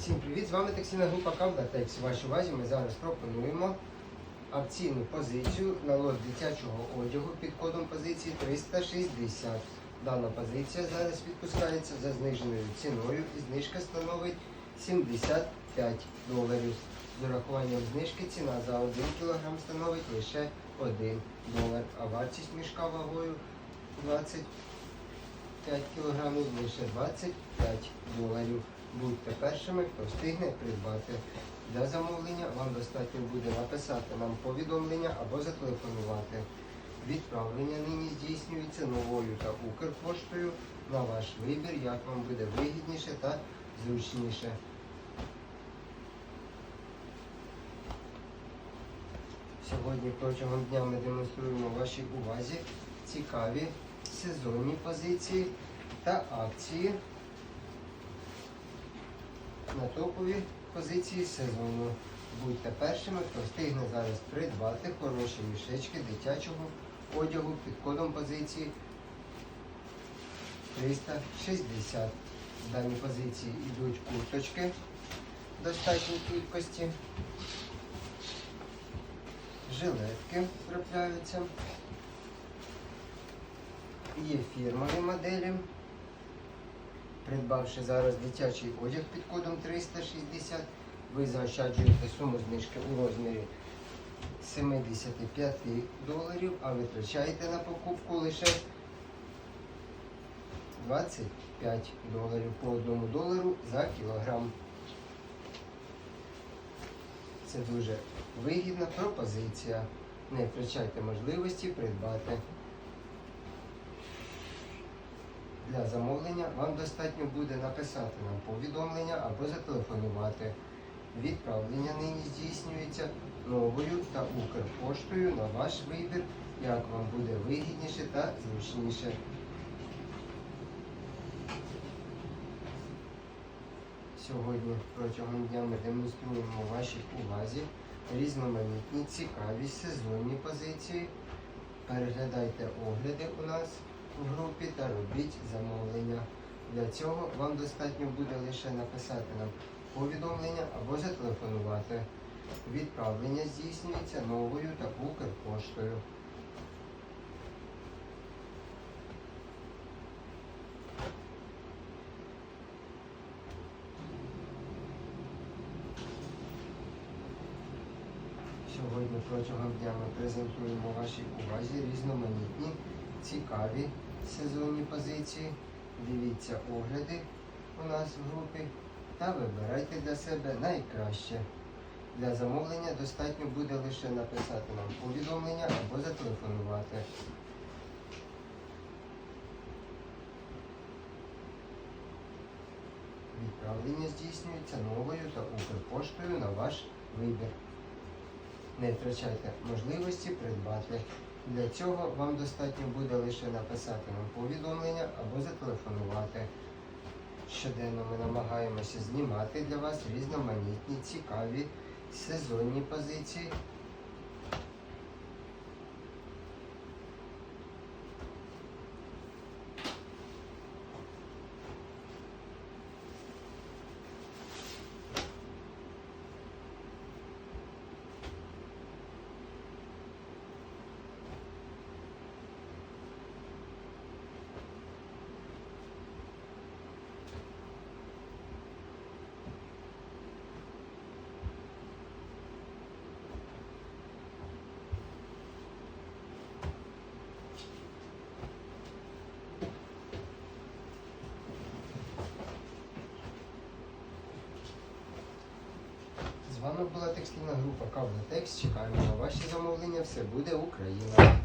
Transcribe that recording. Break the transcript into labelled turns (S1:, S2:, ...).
S1: Всім привіт! З вами текстильна група Кавдатекс. У вашій увазі ми зараз пропонуємо акційну позицію на лот дитячого одягу під кодом позиції 360. Дана позиція зараз відпускається за зниженою ціною і знижка становить 75 доларів. З урахуванням знижки ціна за 1 кг становить лише 1 долар, а вартість мішка вагою 25 кг лише 25 доларів. Будьте першими, хто встигне придбати. Для замовлення вам достатньо буде написати нам повідомлення або зателефонувати. Відправлення нині здійснюється новою та Укрпоштою на ваш вибір, як вам буде вигідніше та зручніше. Сьогодні протягом дня ми демонструємо вашій увазі цікаві сезонні позиції та акції на топові позиції сезону. Будьте першими, хто встигне зараз придбати хороші мішечки дитячого одягу під кодом позиції 360. В даній позиції йдуть курточки достатньої кількості, жилетки трапляються, є фірмові моделі. Придбавши зараз дитячий одяг під кодом 360, ви заощаджуєте суму знижки у розмірі 75 доларів, а витрачаєте на покупку лише 25 доларів по одному долару за кілограм. Це дуже вигідна пропозиція. Не втрачайте можливості придбати. Для замовлення вам достатньо буде написати нам повідомлення або зателефонувати. Відправлення нині здійснюється новою та Укрпоштою на ваш вибір, як вам буде вигідніше та зручніше. Сьогодні протягом дня ми демонструємо вашій увазі різноманітні цікаві сезонні позиції. Переглядайте огляди у нас в групі та робіть замовлення. Для цього вам достатньо буде лише написати нам повідомлення або зателефонувати. Відправлення здійснюється новою та Укрпоштою. Сьогодні протягом дня ми презентуємо вашій увазі різноманітні, цікаві сезонні позиції. Дивіться огляди у нас в групі та вибирайте для себе найкраще. Для замовлення достатньо буде лише написати нам повідомлення або зателефонувати. Відправлення здійснюється новою та Укрпоштою на ваш вибір. Не втрачайте можливості придбати. Для цього вам достатньо буде лише написати нам повідомлення або зателефонувати. Щоденно ми намагаємося знімати для вас різноманітні, цікаві сезонні позиції. Вами була текстильна група Кавлатекс. Чекаємо на ваші замовлення. Все буде Україна!